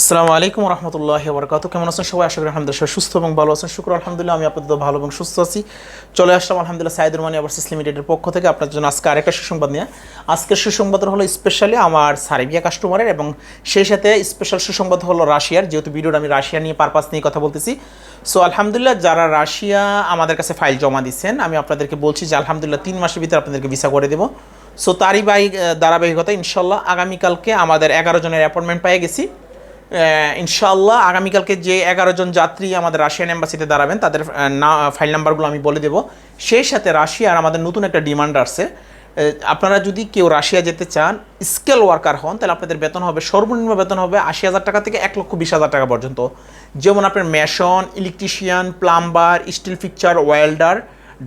আসসালামু আলাইকুম রহমতুল্লাহ বরকাত কেমন আছেন সবাই? আশা করি আলহামদুলিল্লাহ সুস্থ এবং ভালো আছেন। শুক্র আলহামদুলিল্লাহ, আমি আপাতত ভালো এবং সুস্থ আছি। চলে আসলাম আলহামদুলিল্লাহ সাইদুর মানি আবারসিস লিমিটেডের পক্ষ থেকে আপনার জন্য আজকে আরেকটা সুসংবাদ নিয়ে। আজকের সুসংবাদ হলো স্পেশালি আমার সার্বিয়া কাস্টমারের এবং সেই সাথে স্পেশাল সুসংবাদ হলো রাশিয়ার। যেহেতু ভিডিওটা আমি রাশিয়া নিয়ে পারপাস নিয়ে কথা বলতেছি। সো আলহামদুলিল্লাহ যারা রাশিয়া আমাদের কাছে ফাইল জমা দিচ্ছেন, আমি আপনাদেরকে বলছি যে আলহামদুলিল্লাহ তিন মাসের ভিতরে আপনাদেরকে ভিসা করে দেবো। সো তারই বাই ধারাবাহিকতা ইনশাল্লাহ আগামীকালকে আমাদের এগারো জনের অ্যাপয়েন্টমেন্ট পেয়ে গেছি। আহ, ইনশাআল্লাহ আগামীকালকে যে এগারো জন যাত্রী আমাদের রাশিয়ান এম্বাসিতে দাঁড়াবেন তাদের না ফাইল নাম্বারগুলো আমি বলে দেবো। সেই সাথে রাশিয়ার আমাদের নতুন একটা ডিমান্ড আসছে। আপনারা যদি কেউ রাশিয়া যেতে চান স্কেল ওয়ার্কার হন তাহলে আপনাদের বেতন হবে সর্বনিম্ন বেতন হবে আশি হাজার টাকা থেকে এক লক্ষ বিশ হাজার টাকা পর্যন্ত। যেমন আপনার mason electrician plumber steel fixture welder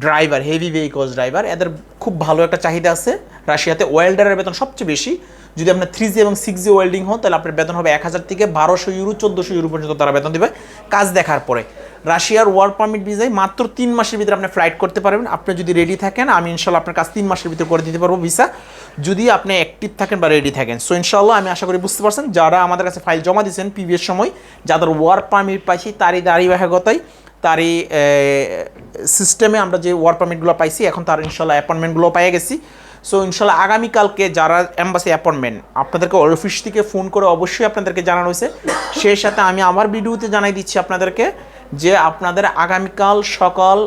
driver heavy vehicles driver এদের খুব ভালো একটা চাহিদা আছে। রাশিয়াতে ওয়েল্ডারের বেতন সবচেয়ে বেশি। যদি আপনার থ্রি জি এবং সিক্স জি ওয়েল্ডিং হন, তাহলে আপনার বেতন হবে এক হাজার থেকে বারোশো ইউরো চোদ্দোশো ইউরো পর্যন্ত তারা বেতন দেবে কাজ দেখার পরে। রাশিয়ার ওয়ার্ক পারমিট ভিসায় মাত্র তিন মাসের ভিতরে আপনি ফ্লাইট করতে পারবেন। আপনি যদি রেডি থাকেন, আমি ইনশাল্লাহ আপনার কাজ তিন মাসের ভিতরে করে দিতে পারব ভিসা যদি আপনি অ্যাক্টিভ থাকেন বা রেডি থাকেন। সো ইনশাল্লাহ আমি আশা করি বুঝতে পারছেন, যারা আমাদের কাছে ফাইল জমা দিয়েছেন প্রিভিয়াস সময়, যাদের ওয়ার্ক পারমিট পাইছি, তারই দাঁড়িয়ে তারই সিস্টেমে আমরা যে ওয়ার্ক পারমিটগুলো পাইছি, এখন তার ইনশাল্লাহ অ্যাপয়েন্টমেন্টগুলো পেয়ে গেছি। সো ইনশাল্লাহ আগামীকালকে যারা অ্যাম্বাসি অ্যাপয়েন্টমেন্ট আপনাদেরকে অফিস থেকে ফোন করে অবশ্যই আপনাদেরকে জানানো হয়েছে। সেই সাথে আমি আমার ভিডিওতে জানাই দিচ্ছি আপনাদেরকে যে আপনাদের আগামীকাল সকাল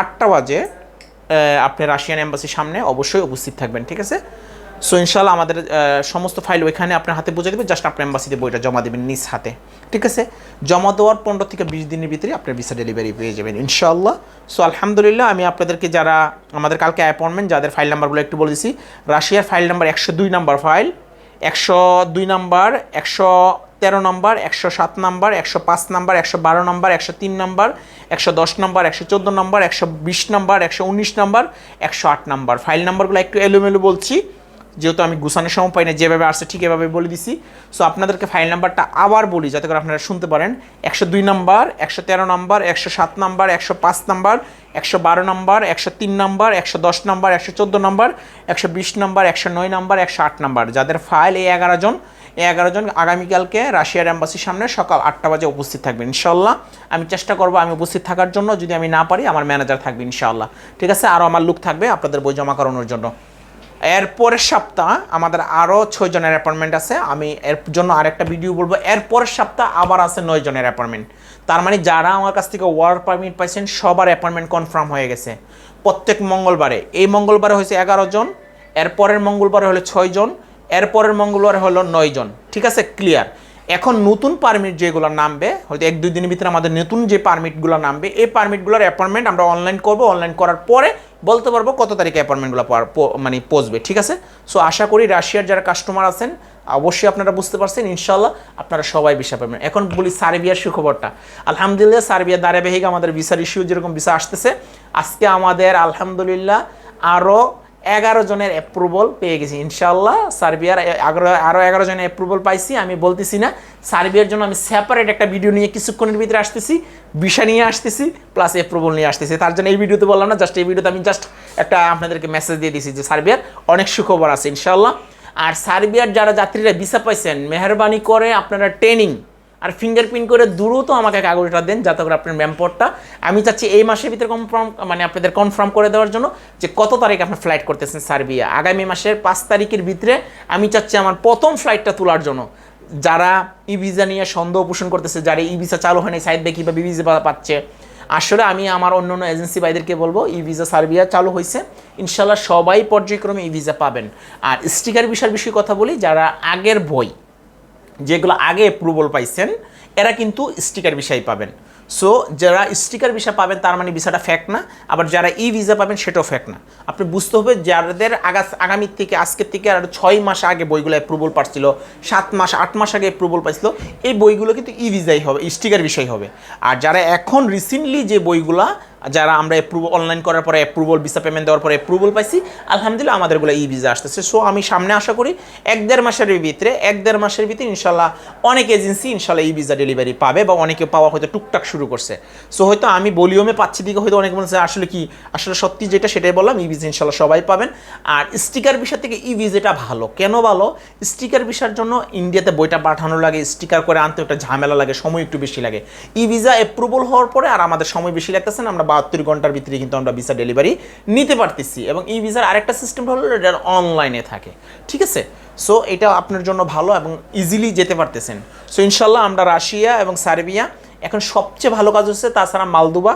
আটটা বাজে আপনি রাশিয়ান অ্যাম্বাসির সামনে অবশ্যই উপস্থিত থাকবেন, ঠিক আছে? সো ইনশাল্লাহ আমাদের সমস্ত ফাইল ওইখানে আপনার হাতে পৌঁছে দেবে জাস্ট আপনার এম্বাসিতে বইটা জমা দেবেন নিজ হাতে ঠিক আছে জমা দেওয়ার পনেরো থেকে বিশ দিনের ভিতরে আপনার ভিসা ডেলিভারি পেয়ে যাবেন ইনশাল্লাহ সো আলহামদুলিল্লাহ আমি আপনাদেরকে যারা আমাদের কালকে অ্যাপয়েন্টমেন্ট যাদের ফাইল নাম্বারগুলো একটু বলে দিচ্ছি রাশিয়ার ফাইল নাম্বার একশো দুই নাম্বার ফাইল একশো দুই নাম্বার একশো তেরো নম্বর একশো সাত নাম্বার একশো পাঁচ নাম্বার একশো বারো নাম্বার একশো তিন নাম্বার একশো দশ নাম্বার একশো চোদ্দ নাম্বার একশো বিশ নাম্বার একশো উনিশ নাম্বার একশো আট নাম্বার ফাইল নাম্বারগুলো একটু এলোমেলো বলছি যেহেতু আমি গুছানোর সময় পাই না যেভাবে আসছে ঠিক এভাবে বলে দিছি সো আপনাদেরকে ফাইল নাম্বারটা আবার বলি যাতে করে আপনারা শুনতে পারেন একশো দুই নাম্বার একশো তেরো নাম্বার একশো সাত নাম্বার একশো পাঁচ নাম্বার একশো বারো নাম্বার একশো তিন নাম্বার একশো দশ নাম্বার একশো চোদ্দ নাম্বার একশো বিশ নাম্বার একশো নয় নাম্বার একশো আট নাম্বার যাদের ফাইল এই এগারো জন এই এগারো জন আগামীকালকে রাশিয়ার অ্যাম্বাসির সামনে সকাল আটটা বাজে উপস্থিত থাকবেন ইনশাল্লাহ আমি চেষ্টা করব আমি উপস্থিত থাকার জন্য যদি আমি না পারি আমার ম্যানেজার থাকবে ইনশাল্লাহ ঠিক আছে আরও আমার লুক থাকবে আপনাদের বই জমা করানোর জন্য এর পরের সপ্তাহ আমাদের আরও ছয়জনের অ্যাপয়েন্টমেন্ট আছে। আমি এর জন্য আরেকটা ভিডিও বলব। এর পরের সপ্তাহ আবার আছে নয় জনের অ্যাপয়েন্টমেন্ট তার মানে যারা আমার কাছ থেকে ওয়ার্ক পারমিট পাইছেন, সবার অ্যাপয়েন্টমেন্ট কনফার্ম হয়ে গেছে। প্রত্যেক মঙ্গলবারে। এই মঙ্গলবারে হয়েছে এগারো জন, এরপরের মঙ্গলবারে হলো ছয়জন এরপরের এর পরের মঙ্গলবারে হলো নয় জন। ঠিক আছে? ক্লিয়ার এখন নতুন পারমিট যেগুলো নামবে, হয়তো এক, দুই দিনের ভিতরে আমাদের নতুন যে পারমিটগুলো নামবে, এই পারমিটগুলোর অ্যাপয়েন্টমেন্ট আমরা অনলাইন করব। অনলাইন করার পরে বলতে পারব কত তারিখে অ্যাপয়েন্টমেন্টগুলো মানে পৌঁছবে, ঠিক আছে? সো আশা করি রাশিয়ার যারা কাস্টমার আছেন, অবশ্যই আপনারা বুঝতে পারছেন ইনশাল্লাহ আপনারা সবাই ভিসা পাবেন। এখন বলি সার্বিয়ার সুখবরটা। আলহামদুলিল্লাহ, সার্বিয়া দাঁড়াবেহিক আমাদের ভিসার ইস্যু যেরকম ভিসা আসতেছে, আজকে আমাদের আলহামদুলিল্লাহ আরও এগারো জনের অ্যাপ্রুভাল পেয়ে গেছি ইনশাল্লাহ সার্বিয়ার আরও এগারো জনের অ্যাপ্রুভাল পাইছি, আমি বলতেছি না। সার্বিয়ার জন্য আমি সেপারেট একটা ভিডিও নিয়ে কিছুক্ষণের ভিতরে আসতেছি, বিষয় নিয়ে আসতেছি প্লাস অ্যাপ্রুভাল নিয়ে আসতেছি। তার জন্য এই ভিডিওতে বললাম না জাস্ট এই ভিডিওতে আমি জাস্ট একটা আপনাদেরকে মেসেজ দিয়ে দিয়েছি যে, সার্বিয়ার, অনেক সুখবর আছে ইনশাল্লাহ আর সার্বিয়ার যারা যাত্রীরা ভিসা পাইছেন, মেহরবানি করে আপনারা ট্রেনিং আর ফিঙ্গারপ্রিন্ট করে দ্রুত আমাকে কাগজটা দেন যাতে করে আপনার ম্যাম্পোর্টটা আমি চাচ্ছি এই মাসের ভিতরে কনফার্ম মানে আপনাদের কনফার্ম করে দেওয়ার জন্য যে কত তারিখ আপনার ফ্লাইট করতেছেন সার্বিয়া। আগামী মাসের পাঁচ তারিখের ভিতরে আমি চাচ্ছি আমার প্রথম ফ্লাইটটা তোলার জন্য। যারা ই ভিসা নিয়ে সন্দেহ পোষণ করতেছে, যারা ই ভিসা চালু হয়নি সাইড দেখি বা ভিসা পাচ্ছে? আসলে আমি আমার অন্য অন্য এজেন্সি ভাইদেরকে বলব ই ভিসা সার্বিয়া চালু হয়েছে ইনশাল্লাহ সবাই পর্যায়ক্রমে ই ভিসা পাবেন। আর স্টিকার বিষয়ের বিষয়ে কথা বলি, যারা আগের বই যেগুলো আগে অ্যাপ্রুভাল পাইছেন, এরা কিন্তু স্টিকার বিষয় পাবেন। সো যারা স্টিকার ভিসা পাবেন, তার মানে ভিসাটা ফ্যাক না। আবার যারা ই ভিসা পাবেন, সেটাও ফ্যাক না। আপনি বুঝতে হবে, যাদের আগা আগামীর থেকে, আজকের থেকে আর ছয় মাস আগে বইগুলো অ্যাপ্রুভাল পাচ্ছিল সাত মাস, আট মাস আগে অ্যাপ্রুভাল পাইছিল, এই বইগুলো কিন্তু ই ভিসাই হবে স্টিকার বিষয় হবে। আর যারা এখন রিসেন্টলি যে বইগুলা যারা আমরা অ্যাপ্রুভাল অনলাইন করার পরে অ্যাপ্রুভাল ভিসা পেমেন্ট দেওয়ার পরে অ্যাপ্রুভাল পাইছি, আলহামদুলিল্লাহ আমাদেরগুলো ই ভিসা আসতেছে। সো আমি সামনে আশা করি এক দেড় মাসের ভিতরে, এক দেড় মাসের ভিতরে ইনশাল্লাহ অনেক এজেন্সি ইনশাল্লাহ ই ভিসা ডেলিভারি পাবে বা অনেকে পাওয়া হয়তো টুকটাক শুরু করছে। সো হয়তো আমি বলিওমে পাচ্ছি দিকে হয়তো অনেকে বলছে, আসলে কি? আসলে সত্যি যেটা সেটাই বললাম ই ভিসা ইনশাল্লাহ সবাই পাবেন। আর স্টিকার বিষয় থেকে ই ভিসাটা ভালো। কেন ভালো? স্টিকার ভিসার জন্য ইন্ডিয়াতে বইটা পাঠানো লাগে স্টিকার করে আনতে একটা ঝামেলা লাগে, সময় একটু বেশি লাগে। ই ভিসা অ্যাপ্রুভাল হওয়ার পরে আর আমাদের সময় বেশি লাগতেছে না, আমরা বাহাত্তর ঘণ্টার ভিতরে কিন্তু আমরা ভিসা ডেলিভারি নিতে পারতেছি। এবং ই ভিসার আরেকটা সিস্টেম হলো এটা অনলাইনে থাকে। ঠিক আছে? সো এটা আপনার জন্য ভালো এবং ইজিলি যেতে পারতেছেন। সো ইনশাল্লাহ আমরা রাশিয়া এবং সার্বিয়া এখন সবচেয়ে ভালো কাজ হচ্ছে, তাছাড়া মালদুবা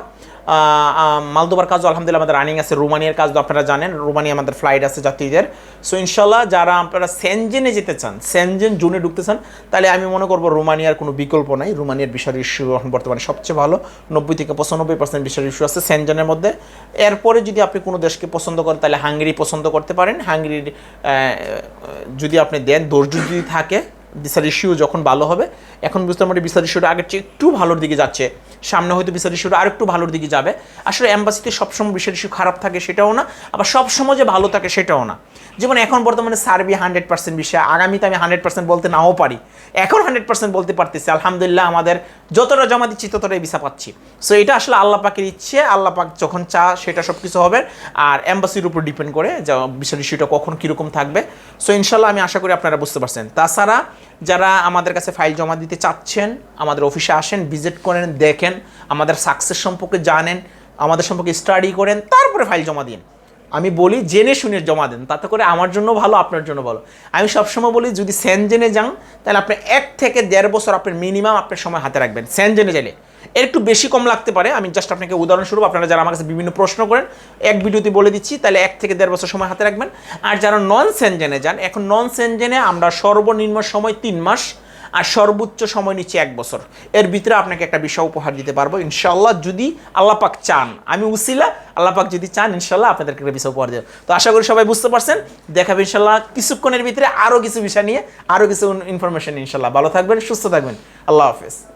মালদোবার কাজও আলহামদুলিল্লাহ আমাদের রানিং আছে, রোমানিয়ার কাজ তো আপনারা জানেন, রোমানিয়া আমাদের ফ্লাইট আছে যাত্রীদের। সো ইনশাল্লাহ যারা আপনারা সেনজেনে যেতে চান সেনজেন জুনে ঢুকতে চান, তাহলে আমি মনে করব রোমানিয়ার কোনো বিকল্প নাই। রোমানিয়ার বিষয়ের ইস্যু এখন বর্তমানে সবচেয়ে ভালো, নব্বই থেকে পঁচানব্বই পার্সেন্ট বিষয়ের ইস্যু আছে সেনজেনের মধ্যে। এরপরে যদি আপনি কোনো দেশকে পছন্দ করেন, তাহলে হাঙ্গেরি পছন্দ করতে পারেন। হাঙ্গেরির যদি আপনি দেন, ধৈর্য যদি থাকে বিচার ইস্যু যখন ভালো হবে, এখন বুঝতে পারি বিচার ইস্যুটা আগের চেয়ে একটু ভালোর দিকে যাচ্ছে। সামনে হয়তো বিচার ইস্যুটা আর একটু ভালোর দিকে যাবে। আসলে অ্যাম্বাসিতে সবসময় বিচার ইস্যু খারাপ থাকে সেটাও না, আবার সবসময় যে ভালো থাকে সেটাও না। যেমন এখন বর্তমানে সার্বি হান্ড্রেড পার্সেন্ট বিষয়, আগামীতে আমি হান্ড্রেড পার্সেন্ট বলতে নাও পারি। এখন হান্ড্রেড পার্সেন্ট বলতে পারতেছি, আলহামদুলিল্লাহ আমাদের যতটা জমা দিচ্ছি, ততটাই ভিসা পাচ্ছি। সো এটা আসলে আল্লাহ পাকের ইচ্ছে। আল্লাহ পাক যখন চা, সেটা সব কিছু হবে। আর অ্যাম্বাসির উপর ডিপেন্ড করে যে বিচার ইস্যুটা কখন কীরকম থাকবে। সো ইনশাল্লাহ আমি আশা করি আপনারা বুঝতে পারছেন। তাছাড়া যারা আমাদের কাছে ফাইল জমা দিতে চাচ্ছেন, আমাদের অফিসে আসেন ভিজিট করেন, দেখেন, আমাদের সাকসেস সম্পর্কে জানেন, আমাদের সম্পর্কে স্টাডি করেন, তারপরে ফাইল জমা দিন। আমি বলি, জেনে শুনে জমা দেন। তাতে করে আমার জন্য ভালো, আপনার জন্য ভালো। আমি সবসময় বলি, যদি সেনজেনে যান, তাহলে আপনি এক থেকে দেড় বছর আপনার মিনিমাম আপনার সময় হাতে রাখবেন। সেনজেনে গেলে। এর একটু বেশি কম লাগতে পারে। আমি জাস্ট আপনাকে উদাহরণস্বরূপ আপনারা যারা আমার কাছে বিভিন্ন প্রশ্ন করেন, এক ভিডিওতে বলে দিচ্ছি, তাহলে এক থেকে দেড় বছর সময় হাতে রাখবেন। আর যারা নন সেনজেনে যান, এখন নন সেনজেনে আমরা সর্বনিম্ন সময় তিন মাস, আর সর্বোচ্চ সময় নিচ্ছে এক বছর। এর ভিতরে আপনাকে একটা বিষয় উপহার দিতে পারব ইনশাল্লাহ যদি আল্লাহ পাক চান। আমি উসিলা আল্লাহ পাক যদি চান, ইনশাল্লাহ আপনাদেরকে একটা বিষয় উপহার দেবে তো আশা করি সবাই বুঝতে পারছেন। দেখাবে ইনশাল্লাহ কিছুক্ষণের ভিতরে আরও কিছু বিষয় নিয়ে আরও কিছু ইনফরমেশন ইনশাল্লাহ। ভালো থাকবেন, সুস্থ থাকবেন। আল্লাহ হাফেজ।